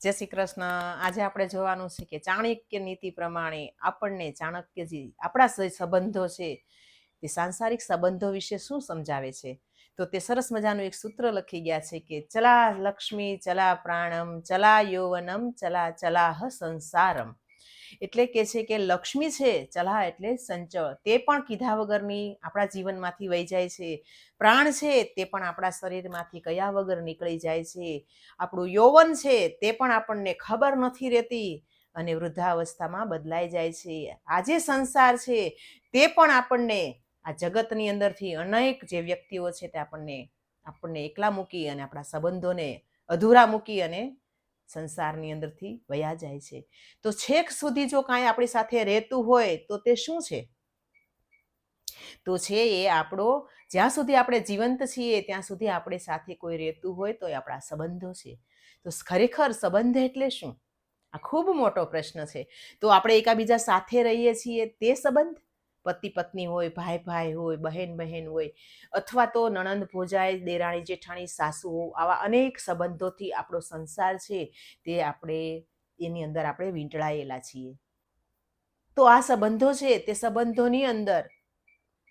જય શ્રી કૃષ્ણ. આજે આપણે જોવાનું છે કે ચાણક્ય નીતિ પ્રમાણે આપણને ચાણક્યજી આપણા સંબંધો છે તે સાંસારિક સંબંધો વિશે શું સમજાવે છે? તો તે સરસ મજાનું એક સૂત્ર લખી ગયા છે કે ચલા લક્ષ્મી ચલા પ્રાણમ ચલા યૌવનમ ચલા ચલાહ સંસારમ. એટલે કે છે કે લક્ષ્મી છે ચલા એટલે સંચળ. તે પણ કીધા વગરની આપણા જીવનમાંથી વહી જાય છે. પ્રાણ છે, તે પણ આપણા શરીરમાંથી કયા વગર નીકળી જાય છે. આપણું યૌવન છે, તે પણ આપણને ખબર નથી રહેતી અને વૃદ્ધાવસ્થામાં બદલાઈ જાય છે. આજે સંસાર છે, તે પણ આપણને આ જગતની અંદરથી અનેક જે વ્યક્તિઓ છે, તે આપણને આપણને એકલા મૂકી અને આપણા સંબંધોને અધૂરા મૂકી અને સંસારની અંદરથી વયા જાય છે. તો છેક સુધી જો કાંઈ આપણી સાથે રહેતું હોય તો તે શું છે? તો છે એ આપણો, જ્યાં સુધી આપણે જીવંત છીએ, ત્યાં સુધી આપણે સાથે કોઈ રહેતું હોય તો એ આપણા સંબંધો છે. તો ખરેખર સંબંધ એટલે શું? આ ખૂબ મોટો પ્રશ્ન છે. તો આપણે એકાબીજા સાથે રહીએ છીએ તે સંબંધ? પતિ પત્ની હોય, ભાઈ ભાઈ હોય, બહેન બહેન હોય, અથવા તો નણંદ ભોજાય દેરાણી જેઠાણી, સાસુ આવા અનેક સંબંધોથી આપણો સંસાર છે તે આપણે એની અંદર આપણે વીંટળાયેલા છીએ. તો આ સંબંધો છે તે સંબંધોની અંદર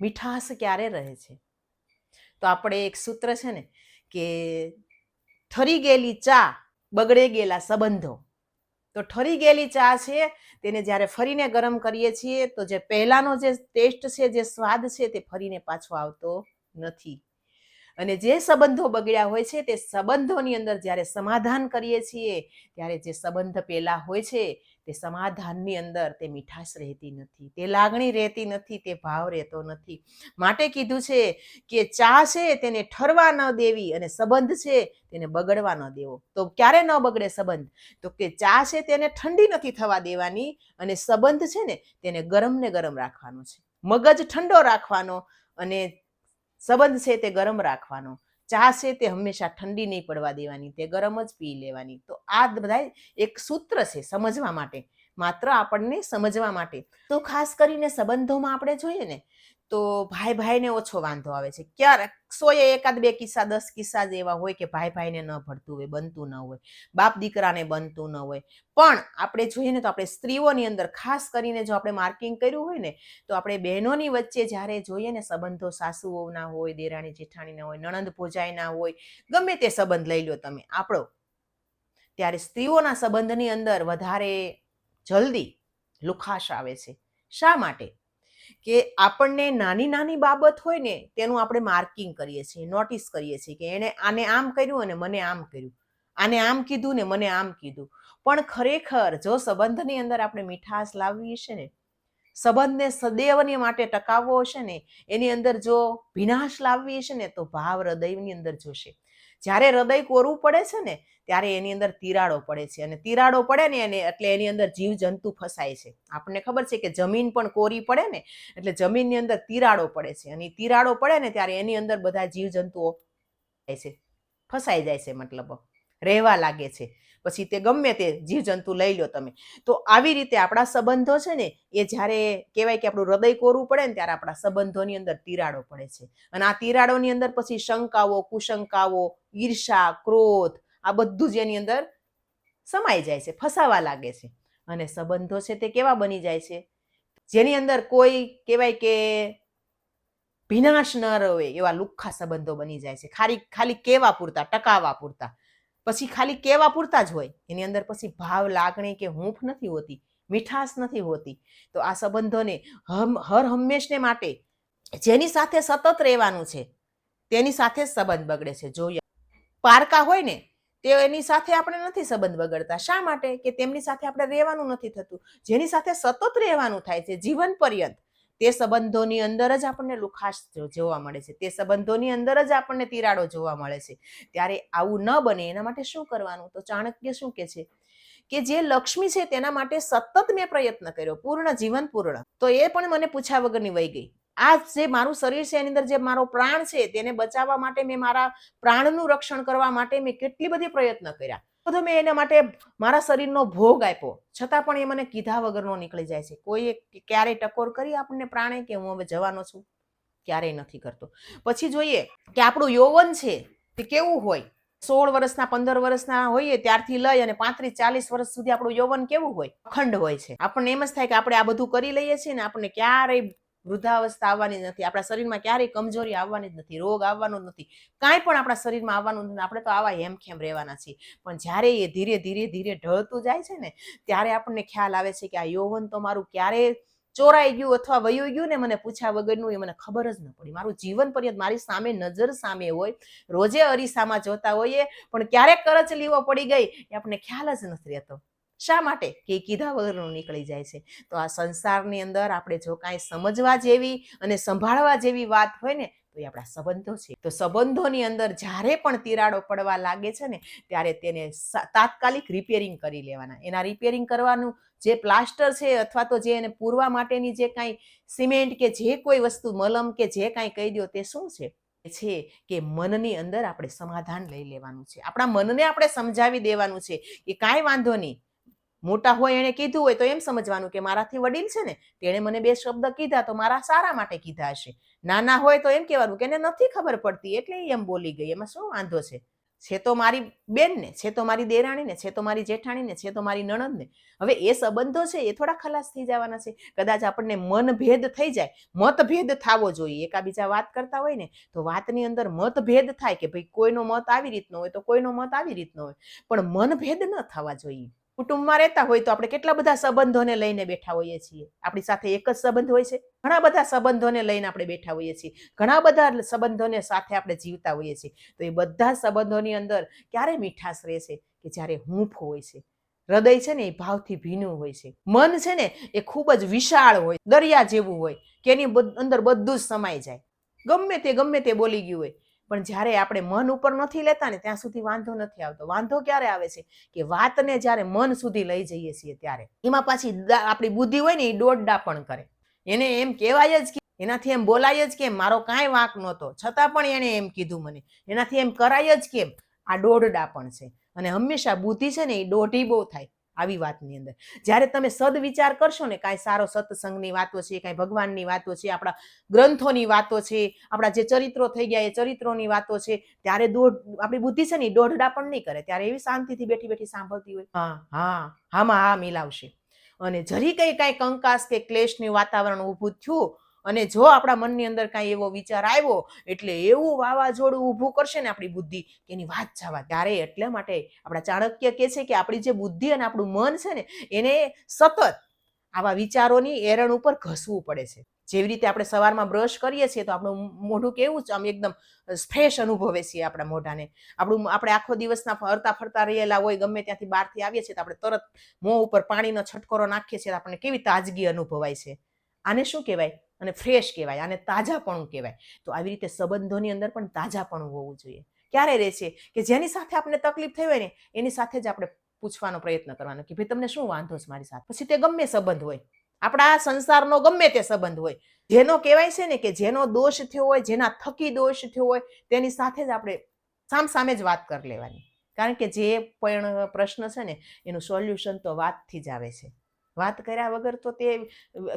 મીઠાશ ક્યારે રહે છે? તો આપણે એક સૂત્ર છે ને કે ઠરી ગયેલી ચા બગડે ગયેલા સંબંધો. તો ઠરી ગયેલી ચા છે, તેને જ્યારે ફરીને ગરમ કરીએ છીએ, તો જે પહેલાંનો જે ટેસ્ટ છે, જે સ્વાદ છે, તે ફરીને પાછો આવતો નથી. અને જે સંબંધો બગડ્યા હોય છે, તે સંબંધોની અંદર જ્યારે સમાધાન કરીએ છીએ, ત્યારે જે સંબંધ પહેલા હોય છે તે સમાધાનની અંદર તે મીઠાશ રહેતી નથી, તે લાગણી રહેતી નથી, તે ભાવ રહેતો નથી. માટે કીધું છે કે ચા છે તેને ઠરવા ન દેવી અને સંબંધ છે તેને બગડવા ન દેવો. તો ક્યારે ન બગડે સંબંધ? તો કે ચા છે તેને ઠંડી નથી થવા દેવાની અને સંબંધ છે ને તેને ગરમ ને ગરમ રાખવાનો છે. મગજ ઠંડો રાખવાનો અને સંબંધ છે તે ગરમ રાખવાનો. ચા છે તે હંમેશા ઠંડી નહીં પડવા દેવાની, તે ગરમ જ પી લેવાની. તો આ બધા એક સૂત્ર છે સમજવા માટે, માત્ર આપણને સમજવા માટે. તો ખાસ કરીને સંબંધોમાં આપણે જોઈએ ને તો ભાઈ ભાઈને ઓછો વાંધો આવે છે. ક્યારેક સોએ એકાદ બે કિસ્સા, દસ કિસ્સા જ એવા હોય કે ભાઈ ભાઈને ન ભળતું હોય, બનતું ન હોય, બાપ દીકરાને બનતું ન હોય. પણ આપણે જોઈએ તો આપણે સ્ત્રીઓની અંદર, ખાસ કરીને જો આપણે માર્કિંગ કર્યું હોય ને, તો આપણે બહેનોની વચ્ચે જ્યારે જોઈએ ને સંબંધો સાસુઓના હોય, દેરાણી જેઠાણીના હોય, નણંદ ભોજાઈના હોય, ગમે તે સંબંધ લઈ લો તમે. આપણો. ત્યારે સ્ત્રીઓના સંબંધની અંદર વધારે જલ્દી લુખાશ આવે છે. શા માટે? કે આપણને નાની નાની બાબત હોય ને, તેનું આપણે માર્કિંગ કરીએ છીએ નોટિસ કરીએ છીએ કે એણે આને આમ કર્યું અને મને આમ કર્યું. આને આમ કીધું ને મને આમ કીધું. પણ ખરેખર જો સંબંધની અંદર આપણે મીઠાશ લાવવી છે ને, સંબંધને સદૈવની માટે ટકાવવો હશે ને, એની અંદર જો વિનાશ લાવવી છે ને, તો ભાવ હૃદયની અંદર જોશે. જ્યારે હૃદય કોરવું પડે છે ને, ત્યારે એની અંદર તિરાડો પડે છે. અને તિરાડો પડે ને એને એટલે એની અંદર જીવ જંતુ ફસાય છે. આપણને ખબર છે કે જમીન પણ કોરી પડે ને, એટલે જમીનની અંદર તિરાડો પડે છે. અને તિરાડો પડે ને ત્યારે એની અંદર બધા જીવ જંતુઓ છે. ફસાઈ જાય છે મતલબ. રહેવા લાગે છે. પછી તે ગમે તે જીવજંતુ લઈ લો તમે. તો આવી રીતે આપણા સંબંધો છે ને, એ જ્યારે કહેવાય કે આપણું હૃદય કોરવું પડે ને ત્યારે આપણા સંબંધોની અંદર તિરાડો પડે છે. અને આ તિરાડોની અંદર પછી શંકાઓ, કુશંકાઓ, ઈર્ષા, ક્રોધ, આ બધું જ એની અંદર સમાઈ જાય છે, ફસાવા લાગે છે. અને સંબંધો છે તે કેવા બની જાય છે? જેની અંદર કોઈ કહેવાય કે વિનાશ ન રહે એવા લુખ્ખા સંબંધો બની જાય છે. ખાલી ખાલી કેવા પૂરતા ટકાવા પૂરતા. પછી ખાલી કેવા પૂરતા જ હોય? એની અંદર પછી ભાવ, લાગણી કે હૂંફ નથી હોતી, મીઠાશ નથી હોતી. તો આ સંબંધોને હમ, હર હંમેશને માટે જેની સાથે સતત રહેવાનું છે, તેની સાથે જ સંબંધ બગડે છે. જોઈએ પારકા હોય ને, તે એની સાથે આપણે નથી સંબંધ બગડતા. શા માટે? કે તેમની સાથે આપણે રહેવાનું નથી થતું. જેની સાથે સતત રહેવાનું થાય છે, જીવન પર્યંત. તે સંબંધોની અંદર જ આપણને લુખાશ જોવા મળે છે. તે સંબંધોની અંદર જ આપણને તિરાડો જોવા મળે છે. ત્યારે આવું ન બને એના માટે શું કરવાનું? તો ચાણક્ય શું કે છે? કે જે લક્ષ્મી છે તેના માટે સતત મેં પ્રયત્ન કર્યો, પૂર્ણ જીવન પૂર્ણ. તો એ પણ મને પૂછ્યા વગરની વહી ગઈ. આ જે મારું શરીર છે એની અંદર જે મારો પ્રાણ છે તેને બચાવવા માટે મેં મારા પ્રાણનું રક્ષણ કરવા માટે મેં કેટલી બધી પ્રયત્ન કર્યા. બધો મેં એના માટે મારા શરીરનો ભોગ આપ્યો. છતાં પણ એ મને કીધા વગરનો નીકળી જાય છે. કોઈએ ક્યારેય ટકોર કરી આપણને પ્રાણે કે હું હવે જવાનો છું? ક્યારેય નથી કરતો. પછી જોઈએ કે આપણું યૌવન છે તે કેવું હોય? સોળ વર્ષના, પંદર વર્ષના હોઈએ ત્યારથી લઈ અને પાંત્રીસ, ચાલીસ વર્ષ સુધી આપણું યૌવન કેવું હોય? અખંડ હોય છે. આપણને એમ જ થાય કે આપણે આ બધું કરી લઈએ છીએ ને આપણને ક્યારેય વૃદ્ધાવસ્થા આવવાની નથી. આપણા શરીરમાં ક્યારેય કમજોરી આવવાની જ નથી, રોગ આવવાનો નથી. કાંઈ પણ આપણા શરીરમાં આવવાનું નથી. આપણે તો આવા હેમખેમ રહેવાના છીએ. પણ જ્યારે એ ધીરે ધીરે ધીરે ઢળતું જાય છે ને, ત્યારે આપણને ખ્યાલ આવે છે કે આ યૌવન તો મારું ક્યારે ચોરાઈ ગયું અથવા વયું ગયું ને મને પૂછ્યા વગરનું એ મને ખબર જ ન પડી. મારું જીવન પર્યંત મારી સામે નજર સામે હોય. રોજે અરીસામાં જોતા હોઈએ, પણ ક્યારેક કરચલીઓ પડી ગઈ, એ આપણને ખ્યાલ જ નથી રહેતો. શા માટે? કે કીધા વગરનું નીકળી જાય છે. તો આ સંસારની અંદર આપણે જો કાંઈ સમજવા જેવી અને સંભાળવા જેવી વાત હોય ને, તો એ આપણા સંબંધો છે. તો સંબંધોની અંદર જ્યારે પણ તિરાડો પડવા લાગે છે ને, ત્યારે તેને તાત્કાલિક રિપેરિંગ કરી લેવાના. એના રિપેરિંગ કરવાનું જે પ્લાસ્ટર છે અથવા તો જે એને પૂરવા માટેની જે કાંઈ સિમેન્ટ કે જે કોઈ વસ્તુ, મલમ કે જે કાંઈ કહી દો તે શું છે? છે કે મનની અંદર આપણે સમાધાન લઈ લેવાનું છે. આપણા મનને આપણે સમજાવી દેવાનું છે કે કાંઈ વાંધો નહીં. મોટા હોય એણે કીધું હોય તો એમ સમજવાનું કે મારાથી વડીલ છે ને, તેણે મને બે શબ્દ કીધા તો મારા સારા માટે કીધા હશે. નાના હોય તો એમ કહેવાનું કે એને નથી ખબર પડતી એટલે એમ બોલી ગઈ. એમાં શું વાંધો છે? છે તો મારી બેનને છે તો મારી દેરાણીને છે તો મારી જેઠાણીને છે તો મારી નણદને હવે એ સંબંધો છે એ થોડા ખલાસ થઈ જવાના છે. કદાચ આપણને મનભેદ થઈ જાય. મતભેદ થવો જોઈએ. એકાબીજા વાત કરતા હોય ને, તો વાતની અંદર મતભેદ થાય કે ભાઈ કોઈનો મત આવી રીતનો હોય તો કોઈનો મત આવી રીતનો હોય. પણ મનભેદ ન થવા જોઈએ. કુટુંબમાં રહેતા હોય તો આપણે કેટલા બધા સંબંધોને લઈને બેઠા હોઈએ છીએ? આપણી સાથે એક જ સંબંધ હોય છે? ઘણા બધા સંબંધોને લઈને આપણે બેઠા હોઈએ છીએ. ઘણા બધા સંબંધોને સાથે આપણે જીવતા હોઈએ છીએ. તો એ બધા સંબંધોની અંદર ક્યારે મીઠાશ રહે છે કે જ્યારે હૂંફ હોય છે? હૃદય છે ને એ ભાવથી ભીનું હોય છે. મન છે ને એ ખૂબ જ વિશાળ હોય, દરિયા જેવું હોય, કે એની અંદર બધું જ સમાઈ જાય. ગમે તે ગમે તે બોલી ગયું હોય. પણ જ્યારે આપણે મન ઉપર નથી લેતા ને ત્યાં સુધી વાંધો નથી આવતો. વાંધો ક્યારે આવે છે? કે વાતને જ્યારે મન સુધી લઈ જઈએ છીએ ત્યારે. એમાં પાછી આપણી બુદ્ધિ હોય ને એ દોડડા પણ કરે. એને એમ કહેવાય જ કે, એનાથી એમ બોલાય જ કેમ મારો કાંઈ વાંક નહોતો. છતાં પણ એણે એમ કીધું મને. એનાથી એમ કરાય જ કેમ આ દોડડા પણ છે. અને હંમેશા બુદ્ધિ છે ને એ દોઢી બહુ થાય. આવી વાતની અંદર. જ્યારે તમે સદવિચાર કરશો ને, કાંઈ સારો સત્સંગની વાતો છે, કાંઈ ભગવાનની વાતો છે, આપણા ગ્રંથોની વાતો છે, આપણા જે ચરિત્રો થઈ ગયા એ ચરિત્રોની વાતો છે, ત્યારે દોઢ, આપણી બુદ્ધિ છે ને દોઢડા પણ નહીં કરે. ત્યારે એવી શાંતિથી બેઠી બેઠી સાંભળતી હોય. હા હા, હામાં હા મિલાવશે. અને જરી કંઈ કાંઈ કંકાસ કે ક્લેશનું વાતાવરણ ઊભું થયું અને જો આપણા મનની અંદર કાંઈ એવો વિચાર આવ્યો, એટલે એવું વાવાઝોડું ઊભું કરશે ને આપણી બુદ્ધિ, કે એની વાત જવા ત્યારે એટલા માટે આપણા ચાણક્ય કહે છે કે આપણી જે બુદ્ધિ અને આપણું મન છે ને, એને સતત આવા વિચારોની એરણ ઉપર ઘસવું પડે છે. જેવી રીતે આપણે સવારમાં બ્રશ કરીએ છીએ, તો આપણું મોઢું કેવું છે? આમ એકદમ ફ્રેશ અનુભવે છીએ આપણા મોઢાને. આપણું આપણે આખો દિવસના ફરતા ફરતા રહેલા હોય, ગમે ત્યાંથી બહારથી આવીએ છીએ, તો આપણે તરત મોં ઉપર પાણીનો છટકોરો નાખીએ છીએ આપણને કેવી તાજગી અનુભવાય છે. આને શું કહેવાય? અને ફ્રેશ કહેવાય, આને તાજાપણું કહેવાય. તો આવી રીતે સંબંધોની અંદર પણ તાજાપણું હોવું જોઈએ. ક્યારે રહે છે કે જેની સાથે આપણને તકલીફ થઈ હોય ને, એની સાથે જ આપણે પૂછવાનો પ્રયત્ન કરવાનો કે ભાઈ તમને શું વાંધો છે મારી સાથે? પછી તે ગમે સંબંધ હોય. આપણા સંસારનો ગમે તે સંબંધ હોય. જેનો કહેવાય છે ને કે જેનો દોષ થયો હોય, જેના થકી દોષ થયો હોય, તેની સાથે જ આપણે સામ સામે જ વાત કરી લેવાની. કારણ કે જે પણ પ્રશ્ન છે ને, એનું સોલ્યુશન તો વાતથી જ આવે છે. વાત કર્યા વગર તો તે,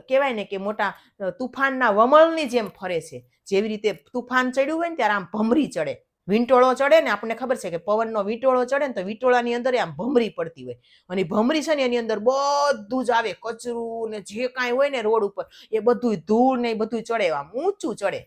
કહેવાય ને કે મોટા તુફાનના વમળની જેમ ફરે છે. જેવી રીતે તુફાન ચડ્યું હોય ને ત્યારે આમ ભમરી ચડે. વિંટોળો ચડે ને આપણને ખબર છે કે પવનનો વિંટોળો ચડે ને તો વિંટોળાની અંદર આમ ભમરી પડતી હોય. અને ભમરી છે ને એની અંદર બધું જ આવે, કચરું ને જે કાંઈ હોય ને રોડ ઉપર, એ બધું ધૂળ ને એ બધું ચડે, આમ ઊંચું ચડે.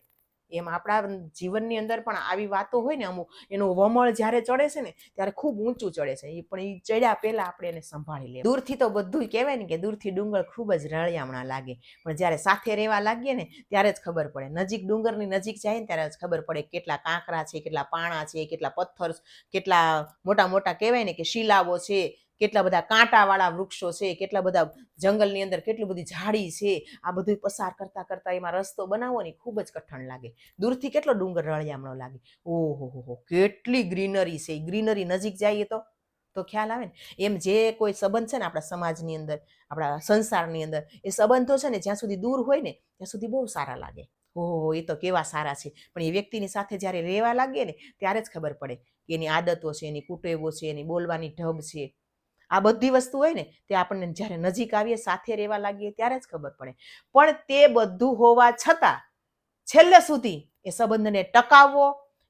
એમ આપણા જીવનની અંદર પણ આવી વાતો હોય ને અમુક, એનું વમળ જ્યારે ચડે છે ને, ત્યારે ખૂબ ઊંચું ચડે છે. એ પણ એ ચડ્યા પહેલા આપણે એને સંભાળી લઈએ. દૂરથી તો બધું કહેવાય ને કે દૂરથી ડુંગર ખૂબ જ રળિયામણા લાગે. પણ જ્યારે સાથે રહેવા લાગીએ ને, ત્યારે જ ખબર પડે. નજીક ડુંગરની નજીક જાય ને, ત્યારે જ ખબર પડે કેટલા કાંકરા છે, કેટલા પાણા છે, કેટલા પથ્થર કેટલા મોટા મોટા કહેવાય ને કે શિલાઓ છે કેટલા બધા કાંટાવાળા વૃક્ષો છે, કેટલા બધા જંગલની અંદર કેટલી બધી ઝાડી છે, આ બધું પસાર કરતાં કરતાં એમાં રસ્તો બનાવવો ને ખૂબ જ કઠણ લાગે. દૂરથી કેટલો ડુંગર રળિયામણો લાગે. ઓહો હો હો, કેટલી ગ્રીનરી છે. ગ્રીનરી નજીક જઈએ તો તો ખ્યાલ આવે ને? એમ જે કોઈ સંબંધ છે ને આપણા સમાજની અંદર, આપણા સંસારની અંદર, એ સંબંધો છે ને જ્યાં સુધી દૂર હોય ને, ત્યાં સુધી બહુ સારા લાગે. ઓહો એ તો કેવા સારા છે. પણ એ વ્યક્તિની સાથે જ્યારે રહેવા લાગીએ ને, ત્યારે જ ખબર પડે કે એની આદતો છે, એની કુટેવો છે, એની બોલવાની ઢબ છે. આ બધી વસ્તુ હોય ને, તે આપણને જ્યારે નજીક આવીએ, સાથે રહેવા લાગીએ ત્યારે જ ખબર પડે. પણ તે બધું હોવા છતાં છેલ્લે સુધી એ સંબંધને ટકાવવો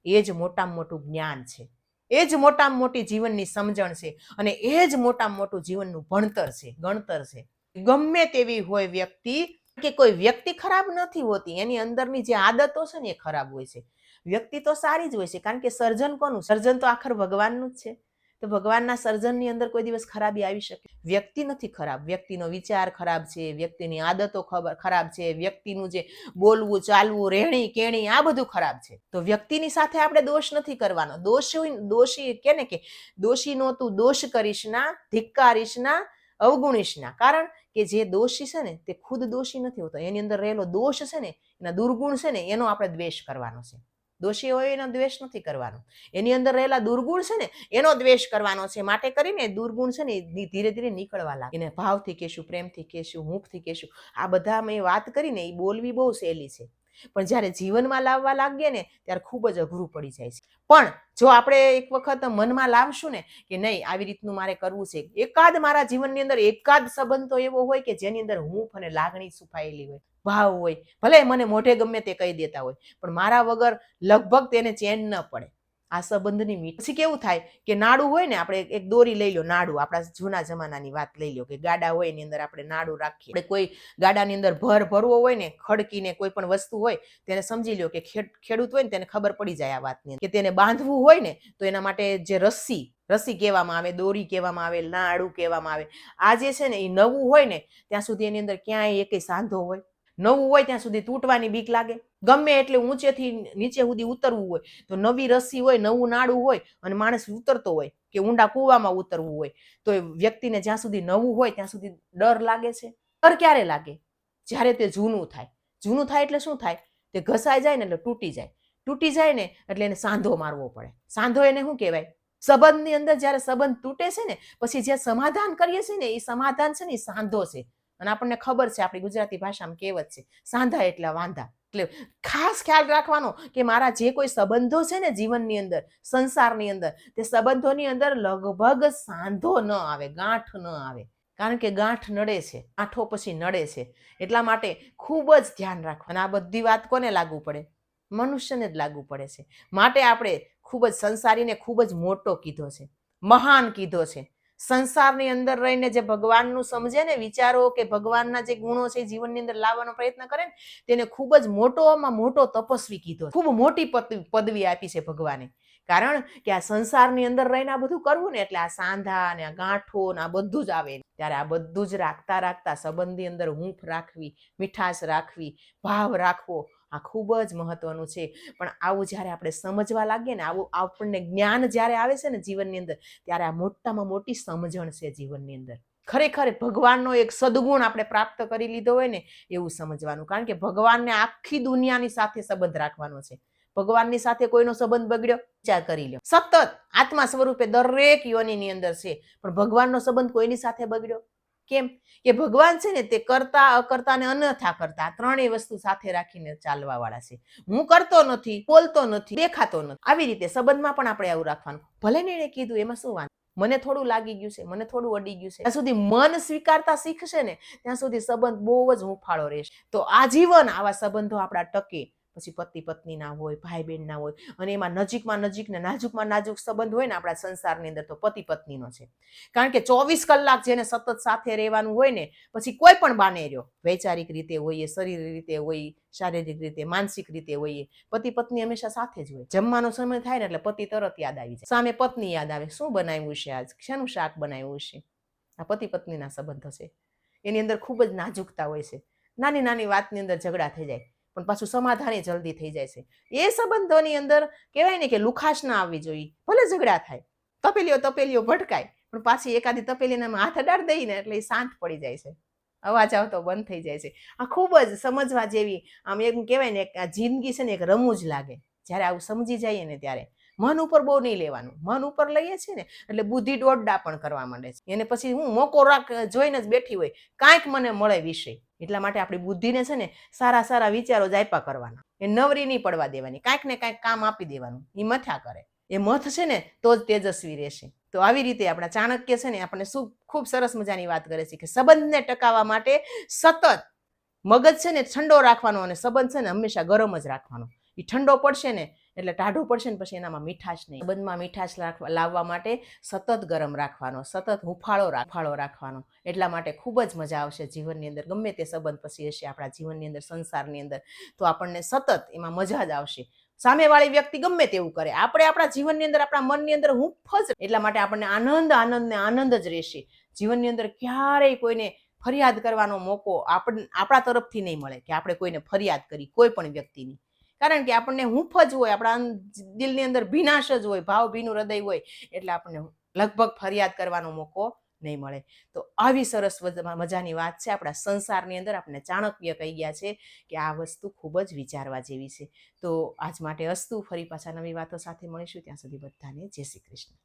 એ જ મોટામાં મોટું જ્ઞાન છે. એ જ મોટામાં મોટી જીવનની સમજણ છે અને એ જ મોટામાં મોટું જીવનનું ભણતર છે, ગણતર છે. ગમે તેવી હોય વ્યક્તિ કે કોઈ વ્યક્તિ ખરાબ નથી હોતી, એની અંદરની જે આદતો છે ને એ ખરાબ હોય છે. વ્યક્તિ તો સારી જ હોય છે, કારણ કે સર્જન કોનું? સર્જન તો આખર ભગવાનનું જ છે. તો ભગવાનના સર્જનની અંદર કોઈ દિવસ ખરાબી આવી શકે. વ્યક્તિ નથી ખરાબ. વ્યક્તિનો વિચાર ખરાબ છે, વ્યક્તિની આદતો ખબર ખરાબ છે, વ્યક્તિનું જે બોલવું, ચાલવું, રહેણી, કેણી, આ બધું ખરાબ છે. તો વ્યક્તિની સાથે આપણે દોષ નથી કરવાનો. દોષી દોષી કે ને કે દોષીનો તું દોષ કરીશ ના, ધિક્કારીશ ના, અવગુણીશ ના. કારણ કે જે દોષી છે ને, તે ખુદ દોષી નથી હોતો. એની અંદર રહેલો દોષ છે ને, એના દુર્ગુણ છે ને, એનો આપણે દ્વેષ કરવાનો છે. દોષી એનો દ્વેષ નથી કરવાનો. એની અંદર રહેલા દુર્ગુણ છે ને, એનો દ્વેષ કરવાનો છે. માટે કરીને દુર્ગુણ છે ને ધીરે ધીરે નીકળવા લાગે. એને ભાવથી કહેશું, પ્રેમથી કહેશું હૂંફથી કહેશું. આ બધા મેં વાત કરીને એ બોલવી બહુ સહેલી છે. પણ જ્યારે જીવનમાં લાવવા લાગીએ ને, ત્યારે ખૂબ જ અઘરું પડી જાય છે. પણ જો આપણે એક વખત મનમાં લાવશું ને, કે નહીં, આવી રીતનું મારે કરવું છે. એકાદ મારા જીવનની અંદર એકાદ સંબંધ તો એવો હોય કે જેની અંદર હૂંફ અને લાગણી છુપાયેલી હોય. ભાવ હોય, ભલે મને મોઢે ગમે તે કહી દેતા હોય, પણ મારા વગર લગભગ તેને ચેન ન પડે. આ સંબંધની મીઠ પછી કેવું થાય કે નાડું હોય ને, આપણે એક દોરી લઈ લો નાડું, આપણા જૂના જમાનાની વાત લઈ લો કે ગાડા હોય એની અંદર આપણે નાડું રાખીએ. આપણે કોઈ ગાડાની અંદર ભર ભરવો હોય ને, ખડકીને કોઈ પણ વસ્તુ હોય, તેને સમજી લો કે ખેડ- ખેડૂત હોય ને, તેને ખબર પડી જાય આ વાતની કે તેને બાંધવું હોય ને, તો એના માટે જે રસ્સી રસ્સી કહેવામાં આવે, દોરી કહેવામાં આવે, નાડું કહેવામાં આવે, આ જે છે ને એ નવું હોય ને, ત્યાં સુધી એની અંદર ક્યાંય એકે સાંધો હોય. નવું હોય ત્યાં સુધી તૂટવાની બીક લાગે. ગમે એટલે ઊંચેથી નીચે સુધી ઉતરવું હોય, તો નવી રસી હોય, નવું નાડું હોય અને માણસ ઉતરતો હોય કે ઊંડા કૂવામાં ઉતરવું હોય, તો એ વ્યક્તિને જ્યાં સુધી નવું હોય ત્યાં સુધી ડર લાગે છે. ડર ક્યારે લાગે? જ્યારે તે જૂનું થાય. જૂનું થાય એટલે શું થાય? તે ઘસાઈ જાય ને એટલે તૂટી જાય. તૂટી જાય ને એટલે એને સાંધો મારવો પડે. સાંધો એને શું કહેવાય? સંબંધની અંદર જ્યારે સંબંધ તૂટે છે ને, પછી જે સમાધાન કરીએ છીએ ને, એ સમાધાન છે ને, એ સાંધો છે. અને આપણને ખબર છે આપણી ગુજરાતી ભાષામાં કહેવત છે, સાંધા એટલે વાંધા. એટલે ખાસ ખ્યાલ રાખવાનો કે મારા જે કોઈ સંબંધો છે ને જીવનની અંદર, સંસારની અંદર, તે સંબંધોની અંદર લગભગ સાંધો ન આવે, ગાંઠ ન આવે. કારણ કે ગાંઠ નડે છે, આઠો પછી નડે છે. એટલા માટે ખૂબ જ ધ્યાન રાખવાનું. આ બધી વાત કોને લાગુ પડે? મનુષ્યને જ લાગુ પડે છે. માટે આપણે ખૂબ જ સંસારીને ખૂબ જ મોટો કીધો છે. મહાન કીધો છે. સંસારની અંદર રહીને જે ભગવાનનું સમજે ને વિચારો કે ભગવાનના જે ગુણો છે જીવનની અંદર લાવવાનો પ્રયત્ન કરે ને, તેને ખૂબ જ મોટોમાં મોટો તપસ્વી કીધો. ખૂબ મોટી પદવી આપી છે ભગવાને. કારણ કે આ સંસારની અંદર રહીને આ બધું કરવું ને એટલે આ સાંધા ને આ ગાંઠો ને આ બધું જ આવે ત્યારે આ બધું જ રાખતા રાખતા સંબંધની અંદર હૂંફ રાખવી, મીઠાશ રાખવી, ભાવ રાખવો આ ખૂબ જ મહત્વનું છે. પણ આવું જ્યારે આપણે સમજવા લાગીએ ને, આવું આપણને જ્ઞાન જ્યારે આવે છે ને જીવનની અંદર, ત્યારે આ મોટામાં મોટી સમજણ છે જીવનની અંદર. ખરેખર ભગવાનનો એક સદગુણ આપણે પ્રાપ્ત કરી લીધો હોય ને, એવું સમજવાનું. કારણ કે ભગવાનને આખી દુનિયાની સાથે સંબંધ રાખવાનો છે. ભગવાનની સાથે કોઈનો સંબંધ બગડ્યો? વિચાર કરી લો સતત આત્મા સ્વરૂપે દરેક યોનીની અંદર છે. પણ ભગવાનનો સંબંધ કોઈની સાથે બગડ્યો? કેમ કે ભગવાન છે ને તે કરતા, અકર્તા ને અન્યથા કરતા ત્રણેય વસ્તુ સાથે રાખીને ચાલવા વાળા છે. હું કરતો નથી, બોલતો નથી, દેખાતો નથી. આવી રીતે સંબંધમાં પણ આપણે આવું રાખવાનું. ભલે ને કીધું, એમાં શું વાંધો? મને થોડું લાગી ગયું છે, મને થોડું અડી ગયું છે. ત્યાં સુધી મન સ્વીકારતા શીખશે ને, ત્યાં સુધી સંબંધ બહુ જ હુંફાળો રહેશે. તો આજીવન આવા સંબંધો આપણા ટકે. પછી પતિ પત્નીના હોય ભાઈ બહેનના હોય, અને એમાં નજીકમાં નજીક ને નાજુકમાં નાજુક સંબંધ હોય ને આપણા સંસારની અંદર, તો પતિ પત્નીનો છે. કારણ કે ચોવીસ કલાક જેને સતત સાથે રહેવાનું હોય ને, પછી કોઈ પણ બાને રહ્યો. વૈચારિક રીતે હોઈએ, શરીર રીતે હોય શારીરિક રીતે, માનસિક રીતે હોઈએ પતિ પત્ની હંમેશા સાથે જ હોય. જમવાનો સમય થાય ને એટલે પતિ તરત યાદ આવી જાય. સામે પત્ની યાદ આવે. શું બનાવ્યું છે આજ? શેનું શાક બનાવ્યું છે? આ પતિ પત્નીના સંબંધો છે. એની અંદર ખૂબ જ નાજુકતા હોય છે. નાની નાની વાતની અંદર ઝઘડા થઈ જાય. પણ પાછું સમાધાન જલ્દી થઈ જાય છે. એ સંબંધોની અંદર કહેવાય ને કે લુખાશ ના આવવી જોઈએ. ભલે ઝઘડા થાય, તપેલીઓ તપેલીઓ ભટકાય પણ પાછી એકાદી તપેલીને હાથ અડાડ દઈને એટલે એ શાંત પડી જાય છે. અવાજ આવતો બંધ થઈ જાય છે. આ ખૂબ જ સમજવા જેવી, આમ એમ કહેવાય ને આ જિંદગી છે ને એક રમૂજ લાગે. જ્યારે આવું સમજી જઈએ ને ત્યારે મન ઉપર બહુ નહીં લેવાનું. મન ઉપર લઈએ છીએ ને, એટલે બુદ્ધિ દોડડા પણ કરવા માંડે છે. એને પછી હું મોકો રાખ, જોઈને જ બેઠી હોય, કાંઈક મને મળે વિષય એટલા માટે આપણી બુદ્ધિને છે ને, સારા સારા વિચારો જ આપ્યા કરવાના. એ નવરી નહીં પડવા દેવાની. કાંઈક ને કાંઈક કામ આપી દેવાનું. એ મથા કરે. એ મથ છે ને, તો જ તેજસ્વી રહેશે. તો આવી રીતે આપણા ચાણક્ય છે ને, આપણને શું, ખૂબ સરસ મજાની વાત કરે છે કે સંબંધને ટકાવવા માટે સતત મગજ છે ને ઠંડો રાખવાનો અને સંબંધ છે ને હંમેશા ગરમ જ રાખવાનો. એ ઠંડો પડશે ને એટલે ટાઢો પડશે ને પછી એનામાં મીઠાશ નહીં. સંબંધમાં મીઠાશ રાખવા, લાવવા માટે સતત ગરમ રાખવાનો, સતત હુંફાળો રાખ- રાખવાનો. એટલા માટે ખૂબ જ મજા આવશે જીવનની અંદર, ગમે તે સંબંધ પછી હશે આપણા જીવનની અંદર, સંસારની અંદર. તો આપણને સતત એમાં મજા જ આવશે. સામેવાળી વ્યક્તિ ગમે તેવું કરે. આપણે આપણા જીવનની અંદર, આપણા મનની અંદર હુંફ જ. એટલા માટે આપણને આનંદ આનંદ ને આનંદ જ રહેશે. જીવનની અંદર ક્યારેય કોઈને ફરિયાદ કરવાનો મોકો આપણ, આપણા તરફથી નહીં મળે કે આપણે કોઈને ફરિયાદ કરી કોઈ પણ વ્યક્તિની. કારણ કે આપણને હૂંફ જ હોય, આપણા દિલની અંદર ભીનાશ જ હોય, ભાવ ભીનું હૃદય હોય, એટલે આપણને લગભગ ફરિયાદ કરવાનો મોકો નહીં મળે. તો આવી સરસ મજાની વાત છે. આપણા સંસારની અંદર આપણે ચાણક્ય કહી ગયા છે કે આ વસ્તુ ખૂબ જ વિચારવા જેવી છે. તો આજ માટે અસ્તુ. ફરી પાછા નવી વાતો સાથે મળીશું. ત્યાં સુધી બધાને જય શ્રી કૃષ્ણ.